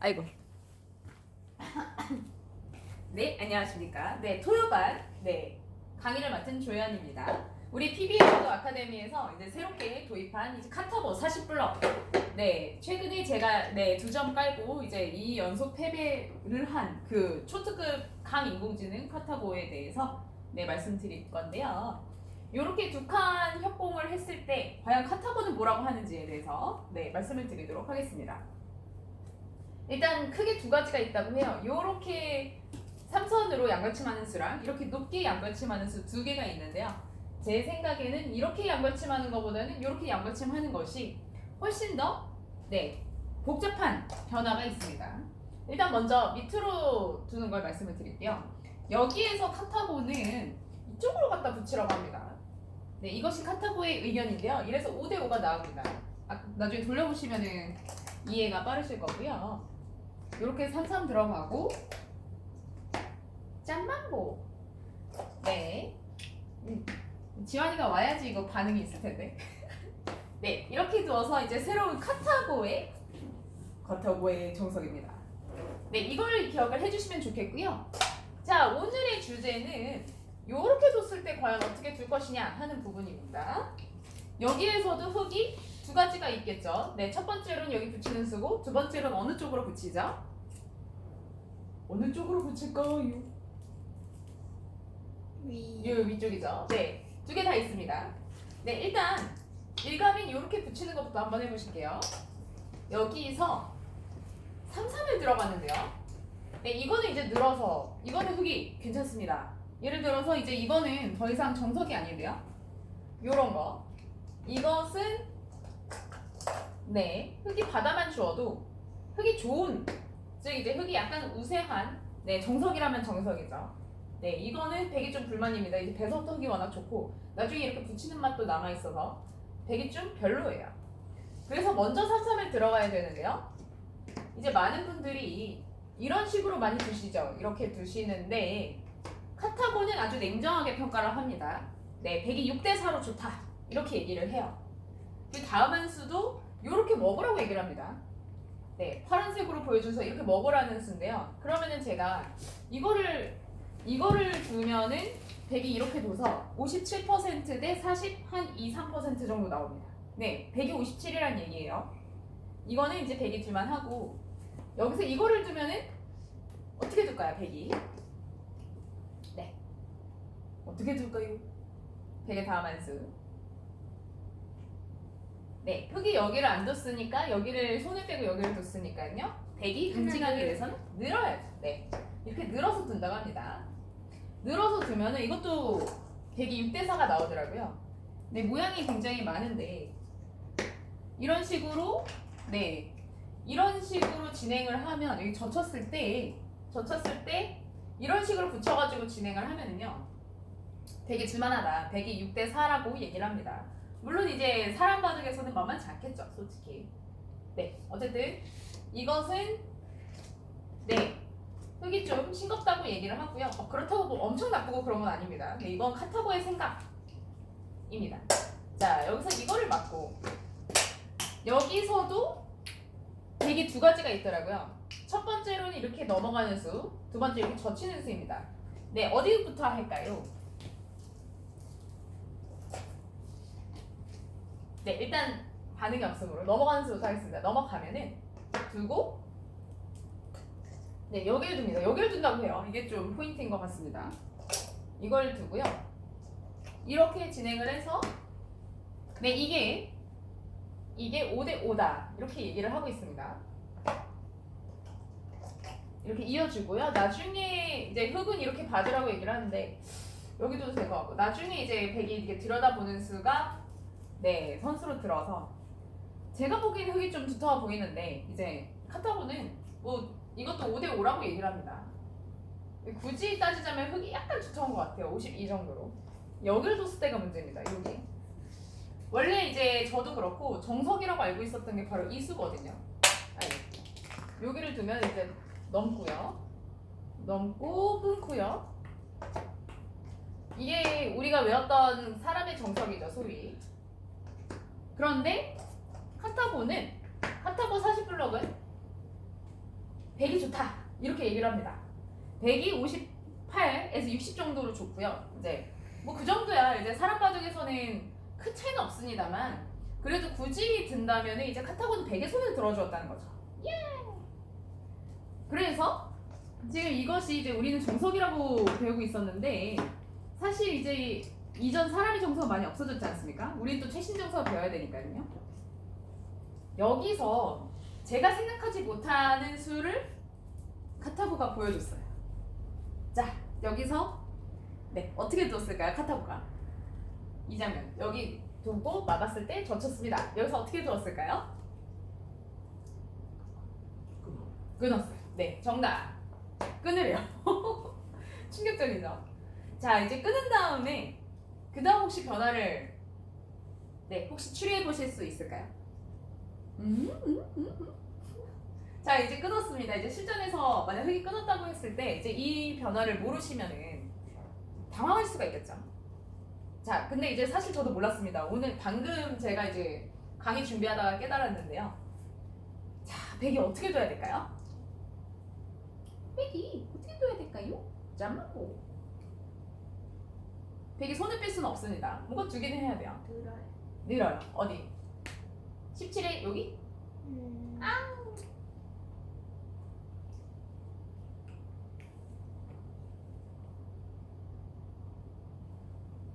아이고. 네, 안녕하십니까. 네, 토요반 네 강의를 맡은 조연입니다. 우리 PBA 도 아카데미에서 이제 새롭게 도입한 이제 카타보 40블럭. 네, 최근에 제가 네 두 점 깔고 이제 이 연속 패배를 한 그 초특급 강인공지능 카타보에 대해서 네 말씀드릴 건데요. 이렇게 두 칸 협공을 했을 때 과연 카타보는 뭐라고 하는지에 대해서 네 말씀을 드리도록 하겠습니다. 일단 크게 두 가지가 있다고 해요. 요렇게 삼선으로 양받침하는 수랑 이렇게 높게 양받침하는 수 두 개가 있는데요. 제 생각에는 이렇게 양받침하는 것보다는 이렇게 양받침하는 것이 훨씬 더 네, 복잡한 변화가 있습니다. 일단 먼저 밑으로 두는 걸 말씀을 드릴게요. 여기에서 카타고는 이쪽으로 갖다 붙이라고 합니다. 네, 이것이 카타고의 의견인데요. 이래서 5대 5가 나옵니다. 아, 나중에 돌려보시면은 이해가 빠르실 거고요. 이렇게 33 들어가고 짠망고. 네. 음, 지환이가 와야지 이거 반응이 있을 텐데. 네 이렇게 두어서 이제 새로운 카타고의 카타고의 정석입니다. 네 이걸 기억을 해주시면 좋겠고요. 자 오늘의 주제는 이렇게 뒀을 때 과연 어떻게 둘 것이냐 하는 부분입니다. 여기에서도 흙이 두 가지가 있겠죠. 네 첫 번째로는 여기 붙이는 수고 두 번째로는 어느 쪽으로 붙이죠 어느 쪽으로 붙일까요? 위. 요 위쪽이죠. 네, 두 개 다 있습니다. 네, 일단 일감인 이렇게 붙이는 것부터 한번 해보실게요. 여기서 3, 3을 들어가는데요. 네, 이거는 이제 늘어서 이거는 흙이 괜찮습니다. 예를 들어서 이제 이거는 더 이상 정석이 아닌데요. 요런 거. 이것은 네, 흙이 바다만 주어도 흙이 좋은 즉 이제 흙이 약간 우세한 네, 정석이라면 정석이죠. 네, 이거는 백이 좀 불만입니다. 이제 배석덕이 워낙 좋고 나중에 이렇게 붙이는 맛도 남아 있어서 백이 좀 별로예요. 그래서 먼저 삼삼을 들어가야 되는데요. 이제 많은 분들이 이런 식으로 많이 두시죠. 이렇게 두시는데 카타고는 아주 냉정하게 평가를 합니다. 네, 백이 6대 4로 좋다. 이렇게 얘기를 해요. 그 다음 한 수도 이렇게 먹으라고 얘기를 합니다. 네, 파란색으로 보여줘서 이렇게 먹으라는 수인데요. 그러면은 제가 이거를 이거를 두면은 100이 이렇게 둬서 57%대 40, 한 2, 3% 정도 나옵니다. 네, 100이 57이란 얘기예요. 이거는 이제 100이 둘만 하고 여기서 이거를 두면은 어떻게 둘까요, 100이? 네. 어떻게 둘까요? 100의 다음 한수. 네, 흙이 여기를 안 뒀으니까 여기를 손을 빼고 여기를 뒀으니까요. 100이 응징하기 위해서는 늘어야죠. 네. 이렇게 늘어서 둔다고 합니다. 늘어서 두면 은 이것도 100이 6대4가 나오더라고요. 네, 모양이 굉장히 많은데 이런 식으로 네 이런 식으로 진행을 하면 여기 젖혔을 때 젖혔을 때 이런 식으로 붙여가지고 진행을 하면은요 되게 줄만하다. 100이 6대4라고 얘기를 합니다. 물론 이제 사람 바둑에서는 만만치 않겠죠, 솔직히. 네, 어쨌든 이것은 네 흙이 좀 싱겁다고 얘기를 하고요. 어, 그렇다고 뭐 엄청 나쁘고 그런 건 아닙니다. 네, 이건 카타고의 생각입니다. 자, 여기서 이거를 맞고 여기서도 되게 두 가지가 있더라고요. 첫 번째로는 이렇게 넘어가는 수, 두 번째 이렇게 젖히는 수입니다. 네, 어디부터 할까요? 네, 일단 반응이 없으므로 넘어가는 수부터 하겠습니다. 넘어가면은 두고 네, 여기를 둡니다. 여기를 둔다고 해요. 이게 좀 포인트인 것 같습니다. 이걸 두고요. 이렇게 진행을 해서 네, 이게 이게 5대 5다. 이렇게 얘기를 하고 있습니다. 이렇게 이어주고요. 나중에 이제 흙은 이렇게 봐주라고 얘기를 하는데 여기도 될것 같고 나중에 이제 백이 이렇게 들여다보는 수가 네 선수로 들어서 제가 보기에는 흙이 좀 두터워 보이는데 이제 카타고는 뭐 이것도 5대 5라고 얘기를 합니다. 굳이 따지자면 흙이 약간 두터운 것 같아요. 52 정도로. 여기를 뒀을 때가 문제입니다. 여기. 원래 이제 저도 그렇고 정석이라고 알고 있었던 게 바로 이 수거든요. 아니, 여기를 두면 이제 넘고요. 넘고 끊고요. 이게 우리가 외웠던 사람의 정석이죠, 소위. 그런데 카타고는 카타고 40블럭은 100이 좋다. 이렇게 얘기를 합니다. 100이 58에서 60 정도로 좋고요. 이제 뭐 그 정도야. 이제 사람 가족에서는 큰 차이는 없습니다만 그래도 굳이 든다면 이제 카타고는 100의 손을 들어주었다는 거죠. 예. 그래서 지금 이것이 이제 우리는 정석이라고 배우고 있었는데 사실 이제 이전 사람이 정서가 많이 없어졌지 않습니까? 우리는 또 최신 정서를 배워야 되니까요. 여기서 제가 생각하지 못하는 수를 카타고가 보여줬어요. 자, 여기서 네 어떻게 두었을까요, 카타고가? 이 장면 여기 두고 막았을 때 젖혔습니다. 여기서 어떻게 두었을까요? 끊었어요. 네, 정답. 끊으래요. 충격적이죠. 자, 이제 끊은 다음에 그 다음 혹시 변화를 네 혹시 추리해 보실 수 있을까요? 음, 음, 음, 음. 자 이제 끊었습니다. 이제 실전에서 만약 흙이 끊었다고 했을 때 이제 이 변화를 모르시면은 당황할 수가 있겠죠. 자 근데 이제 사실 저도 몰랐습니다. 오늘 방금 제가 이제 강의 준비하다가 깨달았는데요. 자 백이 어떻게 둬야 될까요? 백이 어떻게 둬야 될까요? 짬고 백이 손을 뺄 수는 없습니다. 뭔가 두 개는 해야 돼요. 들어요. 늘어요. 어디? 17에 여기? 음.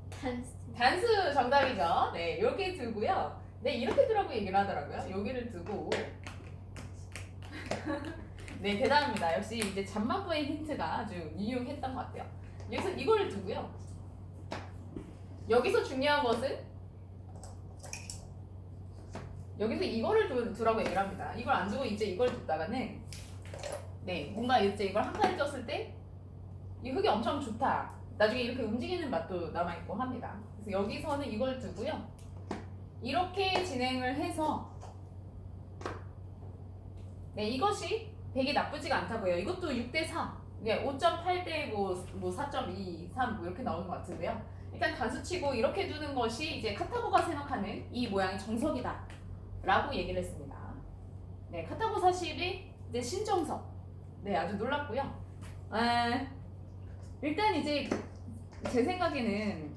단스. 단수 정답이죠. 네, 이렇게 두고요. 네, 이렇게 두라고 얘기를 하더라고요. 여기를 두고. 네, 대단합니다. 역시 이제 잠만부의 힌트가 아주 유용했던 것 같아요. 여기서 이걸 두고요. 여기서 중요한 것은 여기서 이거를 두, 두라고 얘기를 합니다. 이걸 안 두고 이제 이걸 뒀다가는 네, 뭔가 이제 이걸 한 칸에 쪘을 때 이 흙이 엄청 좋다. 나중에 이렇게 움직이는 맛도 남아 있고 합니다. 그래서 여기서는 이걸 두고요. 이렇게 진행을 해서 네 이것이 되게 나쁘지가 않다고요. 이것도 6대 4. 네, 5.8대 뭐, 뭐 4.2, 3 뭐 이렇게 나오는 것 같은데요. 일단 단수치고 이렇게 두는 것이 이제 카타고가 생각하는 이 모양이 정석이다. 라고 얘기를 했습니다. 네, 카타고 40이 이제 신정석. 네, 아주 놀랍고요. 아, 일단 이제 제 생각에는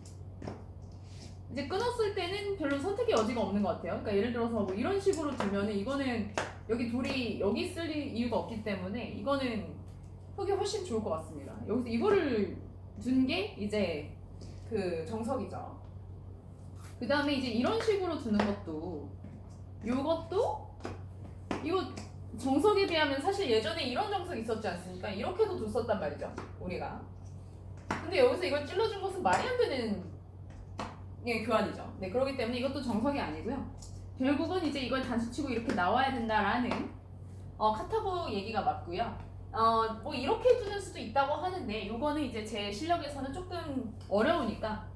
이제 끊었을 때는 별로 선택의 여지가 없는 것 같아요. 그러니까 예를 들어서 뭐 이런 식으로 두면은 이거는 여기 돌이 여기 쓸 이유가 없기 때문에 이거는 흙이 훨씬 좋을 것 같습니다. 여기서 이거를 둔 게 이제 그 정석이죠. 그 다음에 이제 이런 식으로 두는 것도 요것도 이거 정석에 비하면 사실 예전에 이런 정석이 있었지 않습니까? 이렇게도 뒀었단 말이죠. 우리가. 근데 여기서 이걸 찔러준 것은 말이 안 되는 예, 교환이죠. 네, 그렇기 때문에 이것도 정석이 아니고요. 결국은 이제 이걸 단수치고 이렇게 나와야 된다라는 어, 카타고 얘기가 맞고요. 어, 뭐 이렇게 두는 수도 있다고 하는데 이거는 이제 제 실력에서는 조금 어려우니까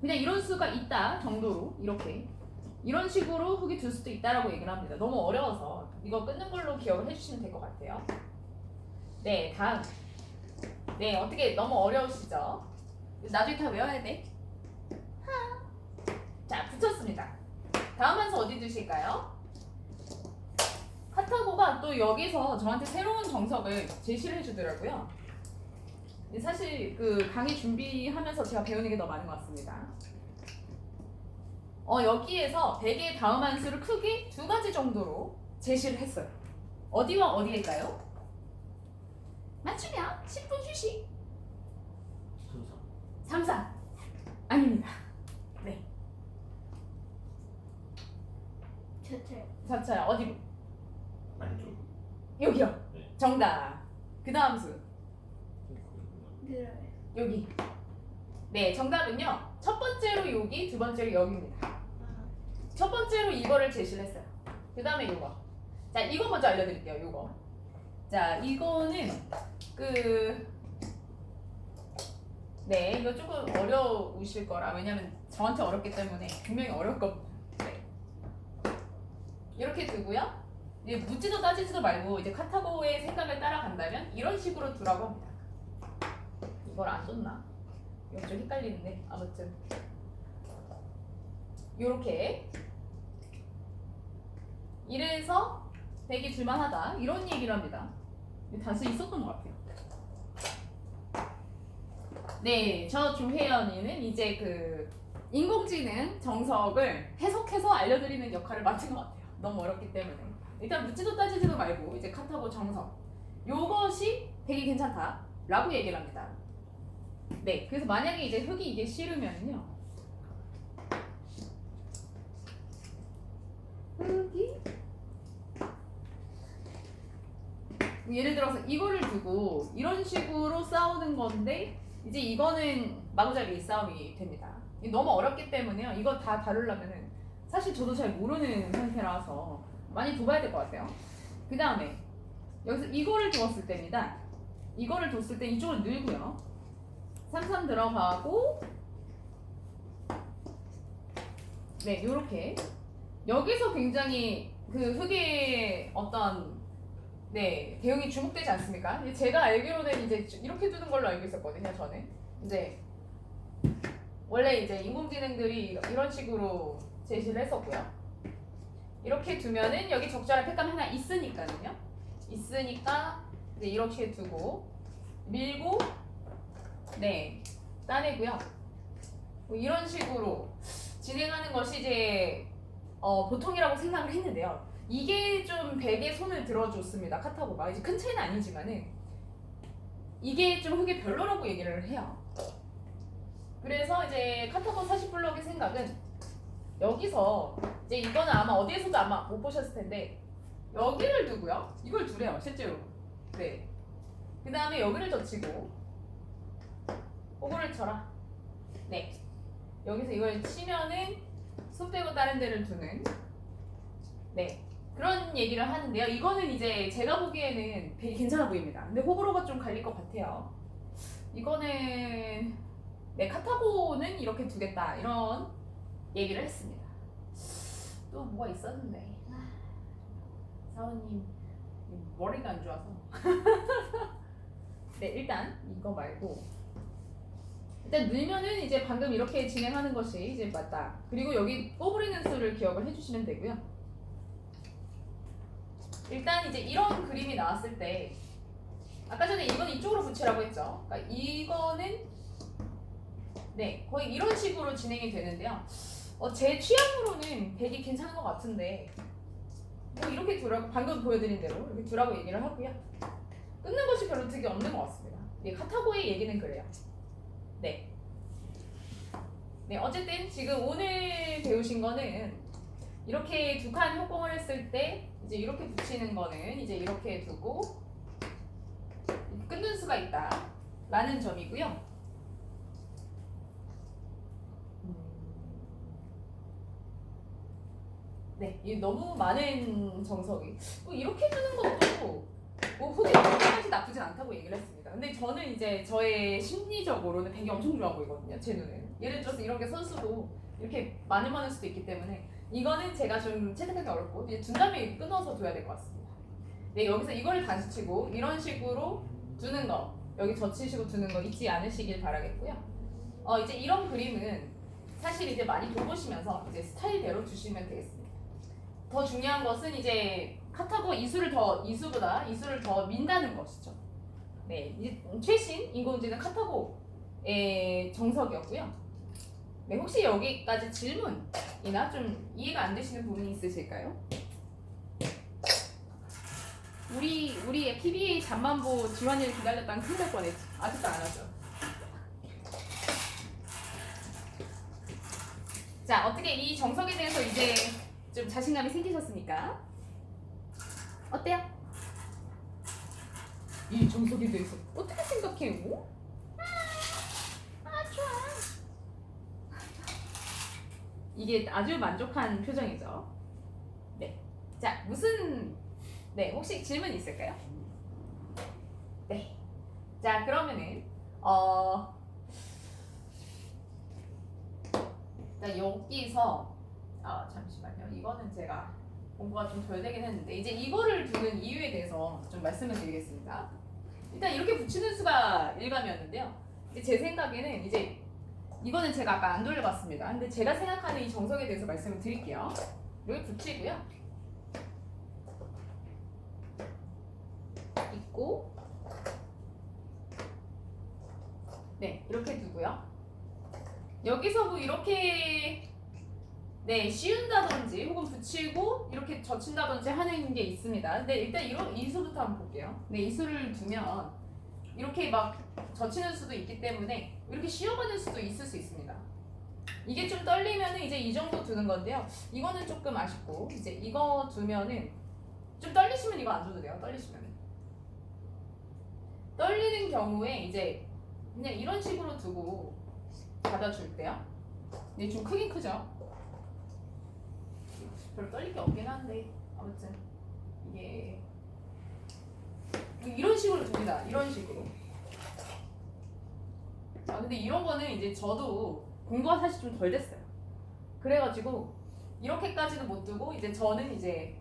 그냥 이런 수가 있다 정도로 이렇게 이런 식으로 흙이 둘 수도 있다라고 얘기를 합니다. 너무 어려워서 이거 끊는 걸로 기억을 해주시면 될 것 같아요. 네, 다음. 네, 어떻게 너무 어려우시죠? 나중에 다 외워야 돼. 하. 자, 붙였습니다. 다음 한수 어디 두실까요? 카타고가 또 여기서 저한테 새로운 정석을 제시를 해주더라고요. 근데 사실 그 강의 준비하면서 제가 배우는 게 더 많은 것 같습니다. 어, 여기에서 100의 다음 한 수를 크게 두 가지 정도로 제시를 했어요. 어디와 어디일까요? 맞추면 10분 휴식. 삼삼 3, 4. 아닙니다. 저철. 자차야 어디? 안쪽 여기요. 네. 정답. 그 다음 수. 들어요. 여기. 네, 정답은요. 첫 번째로 여기, 두 번째로 여기입니다. 아. 첫 번째로 이거를 제시를 했어요. 그 다음에 이거. 자, 이거 먼저 알려드릴게요. 이거. 자, 이거는 그 네, 이거 조금 어려우실 거라 왜냐면 저한테 어렵기 때문에 분명히 어려울 겁니다. 네. 이렇게 두고요. 이제 묻지도 따지지도 말고 이제 카타고의 생각을 따라간다면 이런 식으로 두라고 합니다. 이걸 안 뒀나? 이거 좀 헷갈리는데 아무튼 요렇게 이래서 되게 줄만하다 이런 얘기를 합니다. 단수 있었던 것 같아요. 네, 저 조혜연이는 이제 그 인공지능 정석을 해석해서 알려드리는 역할을 맡은 것 같아요. 너무 어렵기 때문에. 일단 묻지도 따지지도 말고 이제 카타고 정석. 요것이 되게 괜찮다라고 얘기를 합니다. 네, 그래서 만약에 이제 흙이 이게 싫으면요. 흙이 예를 들어서 이거를 두고 이런 식으로 싸우는 건데 이제 이거는 마구잡이 싸움이 됩니다. 너무 어렵기 때문에요. 이거 다 다루려면은 사실 저도 잘 모르는 상태라서 많이 둬봐야 될 것 같아요. 그 다음에 여기서 이거를 두었을 때입니다. 이거를 뒀을 때 이쪽을 늘고요. 삼삼 들어가고 네 요렇게 여기서 굉장히 그 흙의 어떤 네 대응이 주목되지 않습니까? 제가 알기로는 이제 이렇게 두는 걸로 알고 있었거든요. 저는 이제 원래 이제 인공지능들이 이런 식으로 제시를 했었고요. 이렇게 두면은 여기 적절한 팩감이 하나 있으니까는요. 있으니까 이제 이렇게 두고 밀고 네 따내고요. 뭐 이런 식으로 진행하는 것이 이제 어, 보통이라고 생각을 했는데요. 이게 좀 베개에 손을 들어줬습니다. 카타고가 이제 큰 차이는 아니지만은 이게 좀 흙이 별로라고 얘기를 해요. 그래서 이제 카타고 40블럭의 생각은 여기서 이제 이거는 아마 어디에서도 아마 못 보셨을 텐데 여기를 두고요. 이걸 두래요, 실제로. 네. 그 다음에 여기를 젖히고 그거를 쳐라. 네. 여기서 이걸 치면은 손 빼고 다른 데를 두는 네 그런 얘기를 하는데요. 이거는 이제 제가 보기에는 되게 괜찮아 보입니다. 근데 호불호가 좀 갈릴 것 같아요. 이거는 네 카타고는 이렇게 두겠다 이런 얘기를 했습니다. 또 뭐가 있었는데 아, 사원님 머리가 안 좋아서 네 일단 이거 말고 일단 늘면은 이제 방금 이렇게 진행하는 것이 이제 맞다. 그리고 여기 꼬부리는 수를 기억을 해주시면 되고요. 일단 이제 이런 그림이 나왔을 때 아까 전에 이건 이쪽으로 붙이라고 했죠. 그러니까 이거는 네 거의 이런 식으로 진행이 되는데요. 어, 제 취향으로는 되게 괜찮은 것 같은데 뭐 이렇게 두라고 방금 보여드린 대로 이렇게 두라고 얘기를 하고요. 끊는 것이 별로 득이 없는 것 같습니다. 네, 카타고의 얘기는 그래요. 네. 네, 어쨌든 지금 오늘 배우신 거는 이렇게 두 칸 협공을 했을 때 이제 이렇게 붙이는 거는 이제 이렇게 두고 끊는 수가 있다. 라는 점이고요. 네, 이 너무 많은 정석이 뭐 이렇게 두는 것도 뭐 흙이 그렇게까지 나쁘진 않다고 얘기를 했습니다. 근데 저는 이제 저의 심리적으로는 되게 엄청 좋아 보이거든요. 제 눈에는. 예를 들어서 이런 게 선수도 이렇게 많을 많을 수도 있기 때문에 이거는 제가 좀 채택하기 어렵고 이제 둔 다음에 이렇게 끊어서 둬야 될 것 같습니다. 네, 여기서 이거를 단수치고 이런 식으로 두는 거 여기 젖히시고 두는 거 잊지 않으시길 바라겠고요. 어 이제 이런 그림은 사실 이제 많이 돌보시면서 이제 스타일대로 주시면 되겠습니다. 더 중요한 것은 이제 카타고 이수를 더 이수보다 이수를 더 민다는 것이죠. 네, 최신 인공지능 카타고의 정석이었고요. 네, 혹시 여기까지 질문이나 좀 이해가 안 되시는 부분이 있으실까요? 우리 우리의 PBA 잠만보 지원일 기다렸다는 뻔했지. 아직도 안 하죠. 자, 어떻게 이 정석에 대해서 이제 좀 자신감이 생기셨습니까? 어때요? 이 정석에 대해서 어떻게 생각해요? 아, 좋아. 이게 아주 만족한 표정이죠. 네. 자, 무슨 네, 혹시 질문 있을까요? 네. 자, 그러면은 어 자, 여기서 아 잠시만요. 이거는 제가 공부가 좀 덜 되긴 했는데 이제 이거를 두는 이유에 대해서 좀 말씀을 드리겠습니다. 일단 이렇게 붙이는 수가 일감이었는데요. 제 생각에는 이제 이거는 제가 아까 안 돌려봤습니다. 근데 제가 생각하는 이 정석에 대해서 말씀을 드릴게요. 이걸 붙이고요. 있고 네 이렇게 두고요. 여기서 뭐 이렇게 네, 씌운다든지 혹은 붙이고 이렇게 젖힌다든지 하는 게 있습니다. 네, 일단 이런 이수부터 한번 볼게요. 네, 이수를 두면 이렇게 막 젖히는 수도 있기 때문에 이렇게 씌워받을 수도 있을 수 있습니다. 이게 좀 떨리면은 이제 이 정도 두는 건데요. 이거는 조금 아쉽고 이제 이거 두면은 좀 떨리시면 이거 안 줘도 돼요. 떨리시면 떨리는 경우에 이제 그냥 이런 식으로 두고 받아줄 때요. 근데 좀 크긴 크죠. 별로 떨릴 게 없긴 한데 아무튼 이게 이런 식으로 둡니다. 이런 식으로. 아 근데 이런 거는 이제 저도 공부가 사실 좀 덜 됐어요. 그래가지고 이렇게까지는 못 두고 이제 저는 이제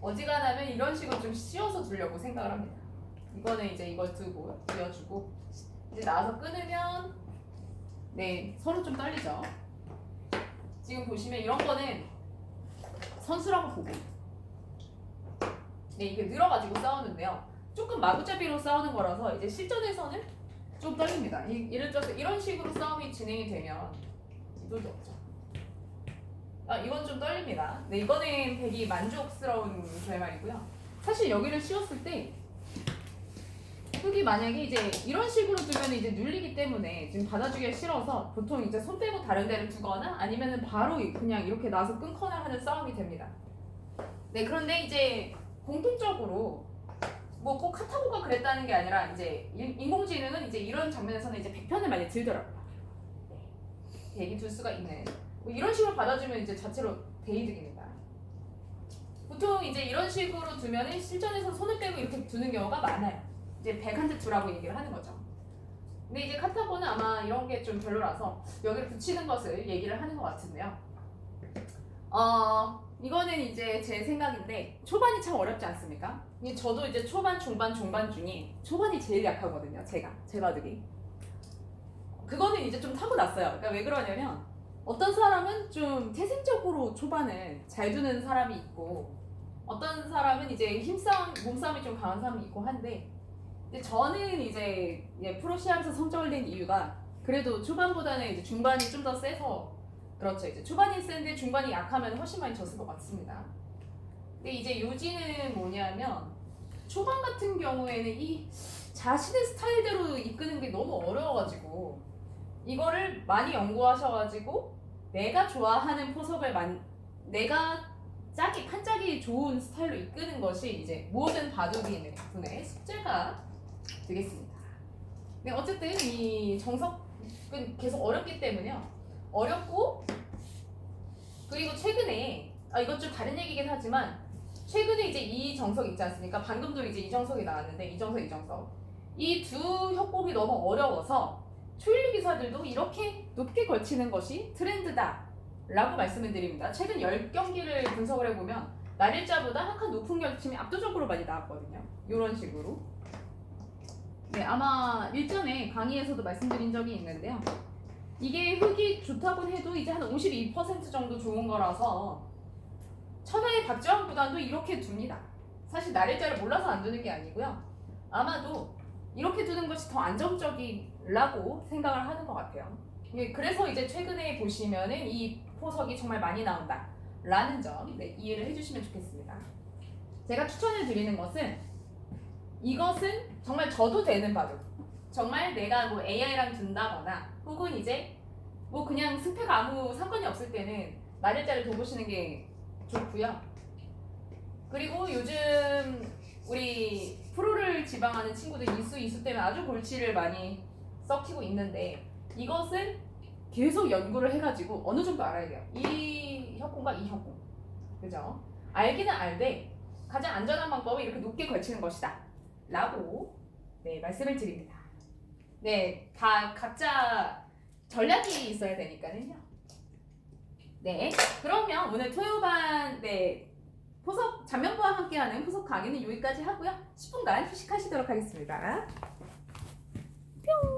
어지간하면 이런 식으로 좀 씌워서 두려고 생각을 합니다. 이거는 이제 이걸 두고 비워주고 이제 나와서 끊으면 네 서로 좀 떨리죠. 지금 보시면 이런 거는 선수라고 보고 네 이게 늘어가지고 싸우는데요. 조금 마구잡이로 싸우는 거라서 이제 실전에서는 좀 떨립니다. 이, 예를 들어서 이런 식으로 싸움이 진행이 되면 이도도 없죠. 아 이건 좀 떨립니다. 네 이거는 되게 만족스러운 결말이고요. 사실 여기를 씌웠을 때 흙이 만약에 이제 이런 식으로 두면 이제 눌리기 때문에 지금 받아주기가 싫어서 보통 이제 손 빼고 다른 데를 두거나 아니면은 바로 그냥 이렇게 놔서 끊거나 하는 싸움이 됩니다. 네 그런데 이제 공통적으로 뭐 꼭 카타고가 그랬다는 게 아니라 이제 인- 인공지능은 이제 이런 장면에서는 이제 100편을 많이 들더라고요. 네. 대기 둘 수가 있는 뭐 이런 식으로 받아주면 이제 자체로 대이득입니다. 보통 이제 이런 식으로 두면은 실전에서 손을 빼고 이렇게 두는 경우가 많아요. 이제 백한테 두라고 얘기를 하는 거죠. 근데 이제 카타고는 아마 이런 게 좀 별로라서 여기를 붙이는 것을 얘기를 하는 것 같은데요. 어, 이거는 이제 제 생각인데 초반이 참 어렵지 않습니까? 이 저도 이제 초반, 중반, 중반 중에 초반이 제일 약하거든요. 제가 제가 들이 그거는 이제 좀 타고났어요. 그러니까 왜 그러냐면 어떤 사람은 좀 태생적으로 초반을 잘 두는 사람이 있고 어떤 사람은 이제 힘싸움, 몸싸움이 좀 강한 사람이 있고 한데 근데 저는 이제 예, 프로 시합에서 성적을 낸 이유가 그래도 초반보다는 이제 중반이 좀 더 세서 그렇죠. 이제 초반이 센데 중반이 약하면 훨씬 많이 졌을 것 같습니다. 근데 이제 요지는 뭐냐면 초반 같은 경우에는 이 자신의 스타일대로 이끄는 게 너무 어려워가지고 이거를 많이 연구하셔가지고 내가 좋아하는 포석을 만 내가 짜기 판짜기 좋은 스타일로 이끄는 것이 이제 모든 바둑이는 분의 숙제가 되겠습니다. 네, 어쨌든 이 정석은 계속 어렵기 때문에요. 어렵고 그리고 최근에 아 이건 좀 다른 얘기긴 하지만 최근에 이제 이 정석 있지 않습니까? 방금도 이제 이 정석이 나왔는데 이 정석 이 정석 이 두 협곡이 너무 어려워서 초일류 기사들도 이렇게 높게 걸치는 것이 트렌드다 라고 말씀을 드립니다. 최근 10경기를 분석을 해보면 날일자보다 한 칸 높은 결침이 압도적으로 많이 나왔거든요. 이런 식으로 네 아마 일전에 강의에서도 말씀드린 적이 있는데요. 이게 흙이 좋다고 해도 이제 한 52% 정도 좋은 거라서 천하의 박지원 구단도 이렇게 둡니다. 사실 날일자를 몰라서 안 두는 게 아니고요. 아마도 이렇게 두는 것이 더 안정적이라고 생각을 하는 것 같아요. 예, 그래서 이제 최근에 보시면은 이 포석이 정말 많이 나온다. 라는 점 네, 이해를 해주시면 좋겠습니다. 제가 추천을 드리는 것은 이것은 정말 저도 되는 바둑. 정말 내가 뭐 AI랑 둔다거나 혹은 이제 뭐 그냥 승패가 아무 상관이 없을 때는 날일자를 둬보시는 게 좋고요. 그리고 요즘 우리 프로를 지방하는 친구들 이수 이수 때문에 아주 골치를 많이 썩히고 있는데 이것은 계속 연구를 해가지고 어느 정도 알아야 돼요. 이 협공과 이 협공, 그죠? 알기는 알되 가장 안전한 방법은 이렇게 높게 걸치는 것이다. 라고 네 말씀을 드립니다. 네, 다 각자 전략이 있어야 되니까는요. 네, 그러면 오늘 토요반 네 포석 잔면부와 함께하는 포석 강의는 여기까지 하고요. 10분간 휴식하시도록 하겠습니다. 뿅.